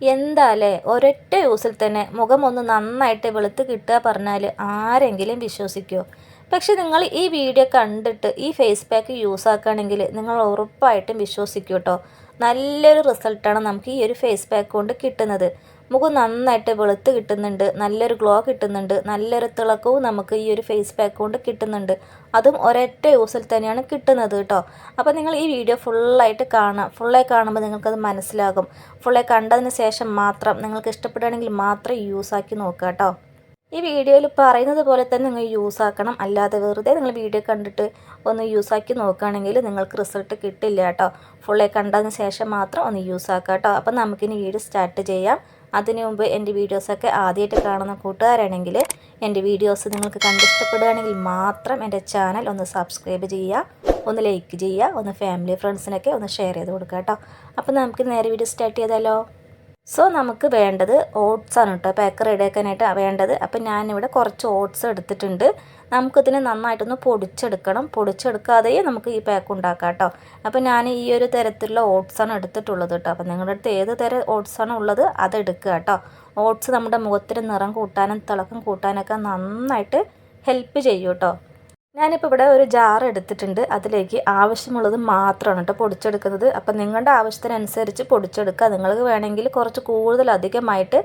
എന്താലേ? ഒരൊറ്റ യൂസിൽ തന്നെ മുഖം ഒന്ന് നന്നായിട്ട് വെളുത്ത് കിട്ടുക പറഞ്ഞാൽ ആരെങ്കിലും വിശ്വസിക്കുമോ പക്ഷെ നിങ്ങൾ ഈ വീഡിയോ കണ്ടിട്ട് ഈ ഫേസ് പാക്ക് യൂസ് ആക്കുകയാണെങ്കിൽ നിങ്ങൾ ഉറപ്പായിട്ടും വിശ്വസിക്കും കേട്ടോ. നല്ലൊരു റിസൾട്ടാണ് നമുക്ക് ഈ ഒരു ഫേസ് പാക്ക് കൊണ്ട് കിട്ടുന്നത്. മുഖം നന്നായിട്ട് വെളുത്ത് കിട്ടുന്നുണ്ട് നല്ലൊരു ഗ്ലോ കിട്ടുന്നുണ്ട് നല്ലൊരു തിളക്കവും നമുക്ക് ഈ ഒരു ഫേസ് പാക്ക് കൊണ്ട് കിട്ടുന്നുണ്ട്. അതും ഒരൊറ്റ യൂസിൽ തന്നെയാണ് കിട്ടുന്നത് കേട്ടോ. അപ്പോൾ നിങ്ങൾ ഈ വീഡിയോ ഫുള്ളായിട്ട് കാണാം ഫുള്ളായി കാണുമ്പോൾ നിങ്ങൾക്കത് മനസ്സിലാകും. ഫുള്ളായി കണ്ടതിന് ശേഷം മാത്രം നിങ്ങൾക്ക് ഇഷ്ടപ്പെടുകയാണെങ്കിൽ മാത്രം യൂസാക്കി നോക്കുക കേട്ടോ. ഈ വീഡിയോയിൽ പറയുന്നത് പോലെ തന്നെ നിങ്ങൾ യൂസ് ആക്കണം. അല്ലാതെ വെറുതെ നിങ്ങൾ വീഡിയോ കണ്ടിട്ട് ഒന്ന് യൂസ് ആക്കി നോക്കുകയാണെങ്കിൽ നിങ്ങൾക്ക് റിസൾട്ട് കിട്ടില്ല കേട്ടോ. ഫുള്ളേ കണ്ടതിന് ശേഷം മാത്രം ഒന്ന് യൂസ് ആക്കുക കേട്ടോ. അപ്പോൾ നമുക്കിനി വീഡിയോ സ്റ്റാർട്ട് ചെയ്യാം. അതിനു മുമ്പ് എന്റെ വീഡിയോസൊക്കെ ആദ്യമായിട്ട് കാണുന്ന കൂട്ടുകാരാണെങ്കിൽ എന്റെ വീഡിയോസ് നിങ്ങൾക്ക് കണ്ടിഷ്ടപ്പെടുകയാണെങ്കിൽ മാത്രം എന്റെ ചാനൽ ഒന്ന് സബ്സ്ക്രൈബ് ചെയ്യുക. ഒന്ന് ലൈക്ക് ചെയ്യുക. ഒന്ന് ഫാമിലി ഫ്രണ്ട്സിനൊക്കെ ഒന്ന് ഷെയർ ചെയ്ത് കൊടുക്കുക കേട്ടോ. അപ്പോൾ നമുക്ക് നേരെ വീഡിയോ സ്റ്റാർട്ട് ചെയ്താലോ? സോ നമുക്ക് വേണ്ടത് ഓട്സ് ആണ് കേട്ടോ പാക്ക് റെഡിയാക്കാനായിട്ട് വേണ്ടത്. അപ്പം ഞാനിവിടെ കുറച്ച് ഓട്സ് എടുത്തിട്ടുണ്ട്. നമുക്കിതിനെ നന്നായിട്ടൊന്ന് പൊടിച്ചെടുക്കണം. പൊടിച്ചെടുക്കാതെയും നമുക്ക് ഈ പാക്ക് ഉണ്ടാക്കാം കേട്ടോ അപ്പോൾ ഞാൻ ഈ ഒരു തരത്തിലുള്ള ഓട്സാണ് എടുത്തിട്ടുള്ളത് കേട്ടോ അപ്പോൾ നിങ്ങളുടെ അടുത്ത് ഏത് തരം ഓട്സാണ് ഉള്ളത് അതെടുക്കുക കേട്ടോ ഓട്സ് നമ്മുടെ മുഖത്തിന് നിറം കൂട്ടാനും തിളക്കം കൂട്ടാനൊക്കെ നന്നായിട്ട് ഹെൽപ്പ് ചെയ്യും കേട്ടോ ഞാനിപ്പോൾ ഇവിടെ ഒരു ജാർ എടുത്തിട്ടുണ്ട്. അതിലേക്ക് ആവശ്യമുള്ളത് മാത്രമാണ് കേട്ടോ പൊടിച്ചെടുക്കുന്നത്. അപ്പം നിങ്ങളുടെ ആവശ്യത്തിനനുസരിച്ച് പൊടിച്ചെടുക്കുക. നിങ്ങൾക്ക് വേണമെങ്കിൽ കുറച്ച് കൂടുതൽ അധികമായിട്ട്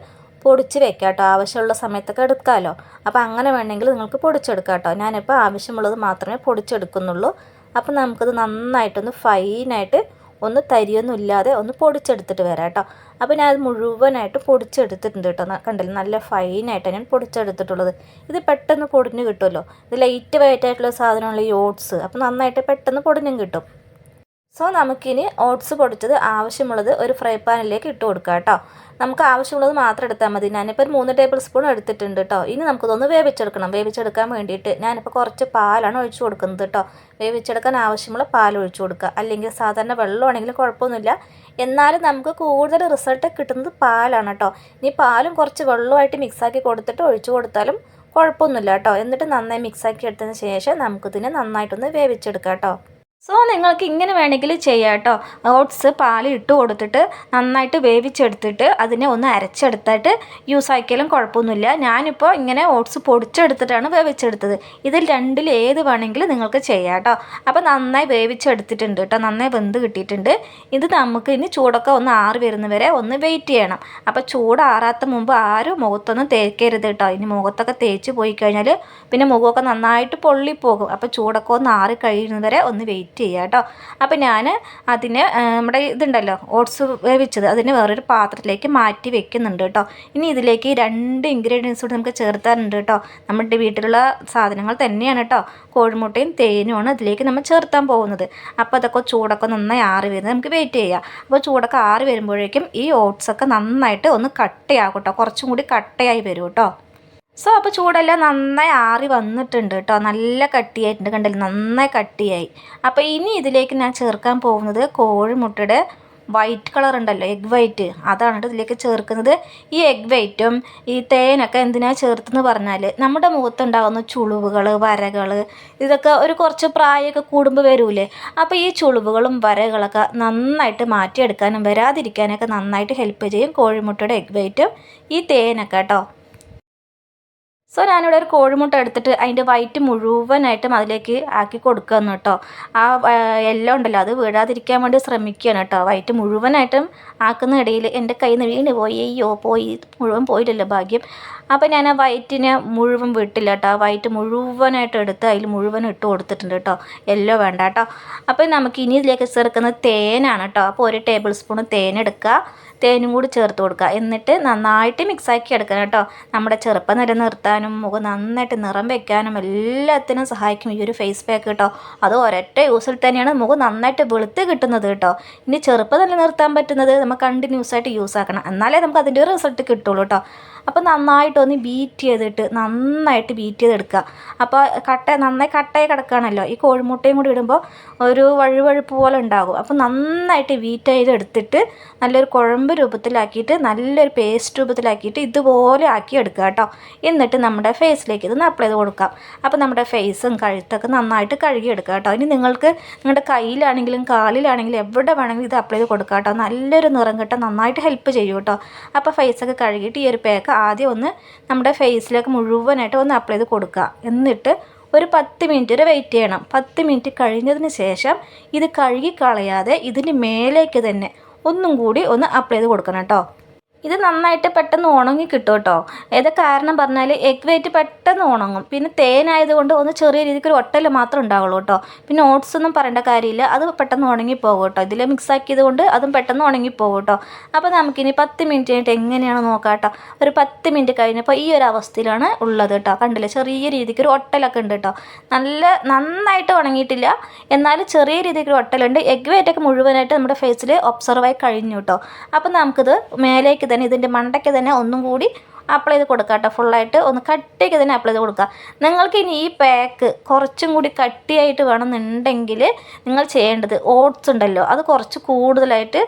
പൊടിച്ച് വെക്കാം കേട്ടോ ആവശ്യമുള്ള സമയത്തൊക്കെ എടുക്കാമല്ലോ അപ്പോൾ അങ്ങനെ വേണമെങ്കിൽ നിങ്ങൾക്ക് പൊടിച്ചെടുക്കാം കേട്ടോ ഞാനിപ്പോൾ ആവശ്യമുള്ളത് മാത്രമേ പൊടിച്ചെടുക്കുന്നുള്ളൂ. അപ്പം നമുക്കത് നന്നായിട്ടൊന്ന് ഫൈനായിട്ട് ഒന്ന് തരിയൊന്നും ഇല്ലാതെ ഒന്ന് പൊടിച്ചെടുത്തിട്ട് വരാം കേട്ടോ. അപ്പോൾ ഞാൻ അത് മുഴുവനായിട്ട് പൊടിച്ചെടുത്തിട്ടുണ്ട് കേട്ടോ. കണ്ടില്ല? നല്ല ഫൈനായിട്ടാണ് ഞാൻ പൊടിച്ചെടുത്തിട്ടുള്ളത്. ഇത് പെട്ടെന്ന് പൊടിഞ്ഞ് കിട്ടുമല്ലോ? ഇത് ലൈറ്റ് വൈറ്റ് ആയിട്ടുള്ള സാധനമുള്ള ഈ ഓട്സ് അപ്പോൾ നന്നായിട്ട് പെട്ടെന്ന് പൊടിഞ്ഞും കിട്ടും. സോ നമുക്കിനി ഓട്സ് പൊടിച്ചത് ആവശ്യമുള്ളത് ഒരു ഫ്രൈ പാനിലേക്ക് ഇട്ട് കൊടുക്കാം കേട്ടോ നമുക്ക് ആവശ്യമുള്ളത് മാത്രം എടുത്താൽ മതി. ഞാനിപ്പോൾ ഒരു മൂന്ന് ടേബിൾ സ്പൂൺ എടുത്തിട്ടുണ്ട് കേട്ടോ ഇനി നമുക്കിതൊന്ന് വേവിച്ചെടുക്കണം. വേവിച്ചെടുക്കാൻ വേണ്ടിയിട്ട് ഞാനിപ്പോൾ കുറച്ച് പാലാണ് ഒഴിച്ചു കൊടുക്കുന്നത് കേട്ടോ വേവിച്ചെടുക്കാൻ ആവശ്യമുള്ള പാൽ ഒഴിച്ചു കൊടുക്കുക. അല്ലെങ്കിൽ സാധാരണ വെള്ളമാണെങ്കിലും കുഴപ്പമൊന്നുമില്ല. എന്നാലും നമുക്ക് കൂടുതൽ റിസൾട്ട് കിട്ടുന്നത് പാലാണ് കേട്ടോ ഇനി പാലും കുറച്ച് വെള്ളമായിട്ട് മിക്സാക്കി കൊടുത്തിട്ട് ഒഴിച്ചു കൊടുത്താലും കുഴപ്പമൊന്നുമില്ല കേട്ടോ എന്നിട്ട് നന്നായി മിക്സാക്കി എടുത്തതിന് ശേഷം നമുക്കിതിനെ നന്നായിട്ടൊന്ന് വേവിച്ചെടുക്കാം കേട്ടോ സോ നിങ്ങൾക്ക് ഇങ്ങനെ വേണമെങ്കിൽ ചെയ്യാം കേട്ടോ ഓട്സ് പാൽ ഇട്ട് കൊടുത്തിട്ട് നന്നായിട്ട് വേവിച്ചെടുത്തിട്ട് അതിനെ ഒന്ന് അരച്ചെടുത്തിട്ട് യൂസ് ആക്കിയാലും കുഴപ്പമൊന്നുമില്ല. ഞാനിപ്പോൾ ഇങ്ങനെ ഓട്സ് പൊടിച്ചെടുത്തിട്ടാണ് വേവിച്ചെടുത്തത്. ഇതിൽ രണ്ടിൽ ഏത് വേണമെങ്കിലും നിങ്ങൾക്ക് ചെയ്യാം കേട്ടോ അപ്പോൾ നന്നായി വേവിച്ചെടുത്തിട്ടുണ്ട് കേട്ടോ നന്നായി വെന്ത് കിട്ടിയിട്ടുണ്ട്. ഇത് നമുക്ക് ഇനി ചൂടൊക്കെ ഒന്ന് ആറി വരുന്നവരെ ഒന്ന് വെയിറ്റ് ചെയ്യണം. അപ്പോൾ ചൂട് ആറാത്ത മുമ്പ് ആരും മുഖത്തൊന്നും തേക്കരുത് കേട്ടോ ഇനി മുഖത്തൊക്കെ തേച്ച് പോയി കഴിഞ്ഞാൽ പിന്നെ മുഖമൊക്കെ നന്നായിട്ട് പൊള്ളിപ്പോകും. അപ്പോൾ ചൂടൊക്കെ ഒന്ന് ആറി കഴിയുന്നവരെ ഒന്ന് വെയിറ്റ് വെയിറ്റ് ചെയ്യുക കേട്ടോ. അപ്പോൾ ഞാൻ അതിന് നമ്മുടെ ഇതുണ്ടല്ലോ ഓട്സ് വേവിച്ചത് അതിന് വേറൊരു പാത്രത്തിലേക്ക് മാറ്റി വെക്കുന്നുണ്ട് കേട്ടോ. ഇനി ഇതിലേക്ക് രണ്ട് ഇൻഗ്രീഡിയൻസ് കൂടി നമുക്ക് ചേർത്താറുണ്ട് കേട്ടോ. നമ്മുടെ വീട്ടിലുള്ള സാധനങ്ങൾ തന്നെയാണ് കേട്ടോ. കോഴിമുട്ടയും തേനുമാണ് ഇതിലേക്ക് നമ്മൾ ചേർത്താൻ പോകുന്നത്. അപ്പോൾ അതൊക്കെ ചൂടൊക്കെ നന്നായി ആറി വരുന്നത് നമുക്ക് വെയിറ്റ് ചെയ്യാം. അപ്പോൾ ചൂടൊക്കെ ആറി വരുമ്പോഴേക്കും ഈ ഓട്സൊക്കെ നന്നായിട്ട് ഒന്ന് കട്ടയാകും കേട്ടോ. കുറച്ചും കൂടി കട്ടയായി വരും കേട്ടോ. സോ അപ്പോൾ ചൂടെല്ലാം നന്നായി ആറി വന്നിട്ടുണ്ട് കേട്ടോ നല്ല കട്ടിയായിട്ടുണ്ട് കണ്ടില്ല? നന്നായി കട്ടിയായി. അപ്പോൾ ഇനി ഇതിലേക്ക് ഞാൻ ചേർക്കാൻ പോകുന്നത് കോഴിമുട്ടയുടെ വൈറ്റ് കളർ ഉണ്ടല്ലോ എഗ് വൈറ്റ് അതാണ് ഇതിലേക്ക് ചേർക്കുന്നത്. ഈ എഗ് വൈറ്റും ഈ തേനൊക്കെ എന്തിനാണ് ചേർത്തെന്ന് പറഞ്ഞാൽ നമ്മുടെ മുഖത്തുണ്ടാകുന്ന ചുളിവുകൾ വരകൾ ഇതൊക്കെ ഒരു കുറച്ച് പ്രായമൊക്കെ കൂടുമ്പോൾ വരൂലേ? അപ്പോൾ ഈ ചുളിവുകളും വരകളൊക്കെ നന്നായിട്ട് മാറ്റിയെടുക്കാനും വരാതിരിക്കാനൊക്കെ നന്നായിട്ട് ഹെൽപ്പ് ചെയ്യും കോഴിമുട്ടയുടെ എഗ് വൈറ്റും ഈ തേനൊക്കെ കേട്ടോ സോ ഞാനിവിടെ ഒരു കോഴിമുട്ട എടുത്തിട്ട് അതിന്റെ വൈറ്റ് മുഴുവനായിട്ടും അതിലേക്ക് ആക്കി കൊടുക്കുകയെന്ന് കേട്ടോ. ആ എല്ലാം ഉണ്ടല്ലോ അത് വീഴാതിരിക്കാൻ വേണ്ടി ശ്രമിക്കുകയാണ് കേട്ടോ. വൈറ്റ് മുഴുവനായിട്ടും ആക്കുന്ന ഇടയിൽ എന്റെ കയ്യിൽ നിന്ന് വീണ് പോയി. അയ്യോ പോയി മുഴുവൻ പോയില്ലല്ലോ ഭാഗ്യം. അപ്പോൾ ഞാൻ ആ വൈറ്റിനെ മുഴുവൻ വിട്ടില്ല കേട്ടോ. ആ വൈറ്റ് മുഴുവനായിട്ട് എടുത്ത് അതിൽ മുഴുവൻ ഇട്ട് കൊടുത്തിട്ടുണ്ട് കേട്ടോ. എല്ലോ വേണ്ട കേട്ടോ. അപ്പോൾ നമുക്ക് ഇനി ഇതിലേക്ക് ചേർക്കുന്നത് തേനാണ് കേട്ടോ. അപ്പോൾ ഒരു ടേബിൾ സ്പൂൺ തേൻ എടുക്കുക. തേനും കൂടി ചേർത്ത് കൊടുക്കുക. എന്നിട്ട് നന്നായിട്ട് മിക്സാക്കി എടുക്കണം കേട്ടോ. നമ്മുടെ ചെറുപ്പം നിലനിർത്താനും മുഖം നന്നായിട്ട് നിറം വെക്കാനും എല്ലാത്തിനും സഹായിക്കും ഈ ഒരു ഫേസ് പാക്ക് കേട്ടോ. അത് ഒരൊറ്റ യൂസിൽ തന്നെയാണ് മുഖം നന്നായിട്ട് വെളുത്ത് കിട്ടുന്നത് കേട്ടോ. ഇനി ചെറുപ്പം നിലനിർത്താൻ പറ്റുന്നത് നമ്മൾ കണ്ടിന്യൂസ് ആയിട്ട് യൂസ് ആക്കണം. എന്നാലേ നമുക്ക് അതിന്റെ ഒരു റിസൾട്ട് കിട്ടുള്ളൂ കേട്ടോ. അപ്പോൾ നന്നായിട്ടൊന്ന് ബീറ്റ് ചെയ്തിട്ട് നന്നായിട്ട് ബീറ്റ് ചെയ്തെടുക്കുക. അപ്പോൾ കട്ട നന്നായി കട്ടയായി കിടക്കുകയാണല്ലോ. ഈ കോഴിമുട്ടയും കൂടി ഇടുമ്പോൾ ഒരു വഴുവഴുപ്പ് പോലെ ഉണ്ടാകും. അപ്പോൾ നന്നായിട്ട് ബീറ്റ് ചെയ്തെടുത്തിട്ട് നല്ലൊരു കുഴമ്പ് രൂപത്തിലാക്കിയിട്ട് നല്ലൊരു പേസ്റ്റ് രൂപത്തിലാക്കിയിട്ട് ഇതുപോലെ ആക്കി എടുക്കുക കേട്ടോ. എന്നിട്ട് നമ്മുടെ ഫേസിലേക്ക് ഇതൊന്ന് അപ്ലൈ ചെയ്ത് കൊടുക്കാം. അപ്പോൾ നമ്മുടെ ഫേസും കഴുത്തൊക്കെ നന്നായിട്ട് കഴുകിയെടുക്കുക കേട്ടോ. ഇനി നിങ്ങൾക്ക് നിങ്ങളുടെ കയ്യിലാണെങ്കിലും കാലിലാണെങ്കിലും എവിടെ വേണമെങ്കിലും ഇത് അപ്ലൈ ചെയ്ത് കൊടുക്കുക കേട്ടോ. നല്ലൊരു നിറം കിട്ടാൻ നന്നായിട്ട് ഹെൽപ്പ് ചെയ്യും കേട്ടോ. അപ്പോൾ ഫേസൊക്കെ കഴുകിയിട്ട് ഈ ഒരു പേക്ക് ആദ്യം ഒന്ന് നമ്മുടെ ഫേസിലേക്ക് മുഴുവനായിട്ട് ഒന്ന് അപ്ലൈ ചെയ്ത് കൊടുക്കുക. എന്നിട്ട് ഒരു പത്ത് മിനിറ്റ് വരെ വെയിറ്റ് ചെയ്യണം. പത്ത് മിനിറ്റ് കഴിഞ്ഞതിന് ശേഷം ഇത് കഴുകി കളയാതെ ഇതിന് മേലേക്ക് തന്നെ ഒന്നും കൂടി ഒന്ന് അപ്ലൈ ചെയ്ത് കൊടുക്കണം കേട്ടോ. ഇത് നന്നായിട്ട് പെട്ടെന്ന് ഉണങ്ങി കിട്ടും കേട്ടോ. ഏത് കാരണം പറഞ്ഞാൽ എഗ് വൈറ്റ് പെട്ടെന്ന് ഉണങ്ങും. പിന്നെ തേനായതുകൊണ്ട് ഒന്ന് ചെറിയ രീതിക്ക് ഒരു ഒട്ടൽ മാത്രം ഉണ്ടാവുള്ളൂ കേട്ടോ. പിന്നെ ഓട്സ് ഒന്നും പറയേണ്ട കാര്യമില്ല. അത് പെട്ടെന്ന് ഉണങ്ങി പോകും കേട്ടോ. ഇതിൽ മിക്സ് ആക്കിയത് കൊണ്ട് അതും പെട്ടെന്ന് ഉണങ്ങി പോകും കേട്ടോ. അപ്പോൾ നമുക്കിനി പത്ത് മിനിറ്റ് കഴിഞ്ഞിട്ട് എങ്ങനെയാണ് നോക്കാം കേട്ടോ. ഒരു പത്ത് മിനിറ്റ് കഴിഞ്ഞപ്പോൾ ഈ ഒരു അവസ്ഥയിലാണ് ഉള്ളത് കേട്ടോ. കണ്ടില്ലേ? ചെറിയ രീതിക്ക് ഒരു ഒട്ടലൊക്കെ ഉണ്ട് കേട്ടോ. നല്ല നന്നായിട്ട് ഉണങ്ങിയിട്ടില്ല. എന്നാൽ ചെറിയ രീതിക്ക് ഒരു ഒട്ടലുണ്ട് എഗ് വെയിറ്റൊക്കെ മുഴുവനായിട്ട് നമ്മുടെ ഫേസിൽ ഒബ്സർവ് ആയി കഴിഞ്ഞു കേട്ടോ. അപ്പോൾ നമുക്കിത് മേലേക്ക് തന്നെ ഇതിന്റെ മണ്ടയ്ക്ക് തന്നെ ഒന്നും കൂടി അപ്ലൈ ചെയ്ത് കൊടുക്കുക കേട്ടോ ഫുള്ളായിട്ട് ഒന്ന് കട്ടിയൊക്കെ തന്നെ അപ്ലൈ ചെയ്ത് കൊടുക്കുക നിങ്ങൾക്ക് ഇനി ഈ പാക്ക് കുറച്ചും കൂടി കട്ടിയായിട്ട് വേണമെന്നുണ്ടെങ്കിൽ നിങ്ങൾ ചെയ്യേണ്ടത് ഓട്സ് ഉണ്ടല്ലോ. അത് കുറച്ച് കൂടുതലായിട്ട്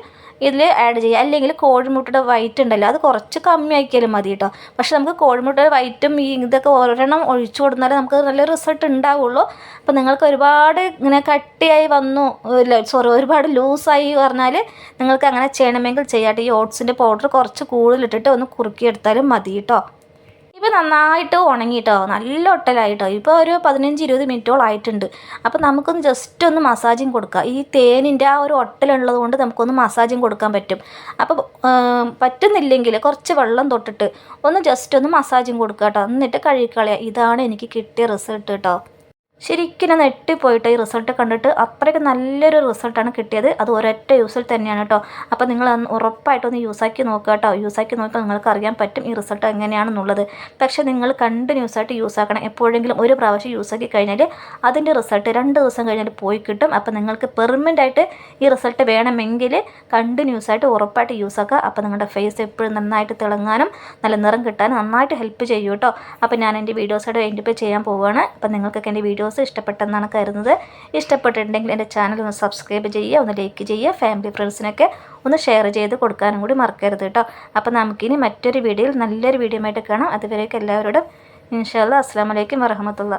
ഇതിൽ ആഡ് ചെയ്യുക അല്ലെങ്കിൽ കോഴിമുട്ടയുടെ വൈറ്റ് ഉണ്ടല്ലോ അത് കുറച്ച് കമ്മി ആക്കിയാലും മതി കേട്ടോ. പക്ഷേ നമുക്ക് കോഴിമുട്ടയുടെ വൈറ്റും ഈ ഇതൊക്കെ ഒരെണ്ണം ഒഴിച്ചു കൊടുത്താലേ നമുക്ക് നല്ല റിസൾട്ട് ഉണ്ടാവുള്ളൂ. അപ്പോൾ നിങ്ങൾക്ക് ഒരുപാട് ഇങ്ങനെ കട്ടിയായി വന്നു സോറി ഒരുപാട് ലൂസായി പറഞ്ഞാൽ നിങ്ങൾക്ക് അങ്ങനെ ചെയ്യണമെങ്കിൽ ചെയ്യാട്ടോ ഈ ഓട്സിന്റെ പൗഡർ കുറച്ച് കൂടുതലിട്ടിട്ട് ഒന്ന് കുറുക്കിയെടുത്താലും മതി കേട്ടോ. ഇപ്പോൾ നന്നായിട്ട് ഉണങ്ങിയിട്ടോ നല്ല ഒട്ടലായിട്ടോ. ഇപ്പോൾ ഒരു പതിനഞ്ച് ഇരുപത് മിനിറ്റോളം ആയിട്ടുണ്ട്. അപ്പോൾ നമുക്കൊന്ന് ജസ്റ്റ് ഒന്ന് മസാജും കൊടുക്കാം. ഈ തേനിന്റെ ആ ഒരു ഒട്ടലുള്ളത് കൊണ്ട് നമുക്കൊന്ന് മസാജും കൊടുക്കാൻ പറ്റും. അപ്പോൾ പറ്റുന്നില്ലെങ്കിൽ കുറച്ച് വെള്ളം തൊട്ടിട്ട് ഒന്ന് ജസ്റ്റ് ഒന്ന് മസാജും കൊടുക്കുക കേട്ടോ എന്നിട്ട് കഴുകിക്കളയുക ഇതാണ് എനിക്ക് കിട്ടിയ റിസൾട്ട് കേട്ടോ ശരിക്കും ഞാൻ നെട്ടിപ്പോയിട്ട് ഈ റിസൾട്ട് കണ്ടിട്ട് അത്രയ്ക്ക് നല്ലൊരു റിസൾട്ടാണ് കിട്ടിയത്. അത് ഒരൊറ്റ യൂസിൽ തന്നെയാണ് കേട്ടോ അപ്പോൾ നിങ്ങൾ ഉറപ്പായിട്ടൊന്ന് യൂസാക്കി നോക്കുക കേട്ടോ യൂസാക്കി നോക്കുക നിങ്ങൾക്ക് അറിയാൻ പറ്റും ഈ റിസൾട്ട് എങ്ങനെയാണെന്നുള്ളത്. പക്ഷേ നിങ്ങൾ കണ്ടിന്യൂസ് ആയിട്ട് യൂസ് ആക്കണം. എപ്പോഴെങ്കിലും ഒരു പ്രാവശ്യം യൂസാക്കി കഴിഞ്ഞാൽ അതിന്റെ റിസൾട്ട് രണ്ട് ദിവസം കഴിഞ്ഞാൽ പോയി കിട്ടും. അപ്പോൾ നിങ്ങൾക്ക് പെർമനന്റ് ആയിട്ട് ഈ റിസൾട്ട് വേണമെങ്കിൽ കണ്ടിന്യൂസ് ആയിട്ട് ഉറപ്പായിട്ട് യൂസ് ആക്കുക. അപ്പോൾ നിങ്ങളുടെ ഫേസ് എപ്പോഴും നന്നായിട്ട് തിളങ്ങാനും നല്ല നിറം കിട്ടാനും നന്നായിട്ട് ഹെൽപ്പ് ചെയ്യും കേട്ടോ അപ്പോൾ ഞാൻ എന്റെ വീഡിയോസായിട്ട് എന്റെ ചെയ്യാൻ പോവുകയാണ്. അപ്പോൾ നിങ്ങൾക്കൊക്കെ എന്റെ വീഡിയോസ് ഇഷ്ടപ്പെട്ടെന്നാണ് കരുതുന്നത്. ഇഷ്ടപ്പെട്ടിട്ടുണ്ടെങ്കിൽ എന്റെ ചാനൽ ഒന്ന് സബ്സ്ക്രൈബ് ചെയ്യുക ഒന്ന് ലൈക്ക് ചെയ്യുക ഫാമിലി ഫ്രണ്ട്സിനൊക്കെ ഒന്ന് ഷെയർ ചെയ്ത് കൊടുക്കാനും കൂടി മറക്കരുത് കേട്ടോ അപ്പോൾ നമുക്കിനി മറ്റൊരു വീഡിയോയിൽ നല്ലൊരു വീഡിയോ ആയിട്ട് കാണാം. അതുവരെയൊക്കെ എല്ലാവരോടും ഇൻഷാല്ല അസ്സാം വലൈക്കും വറഹമത്തുള്ള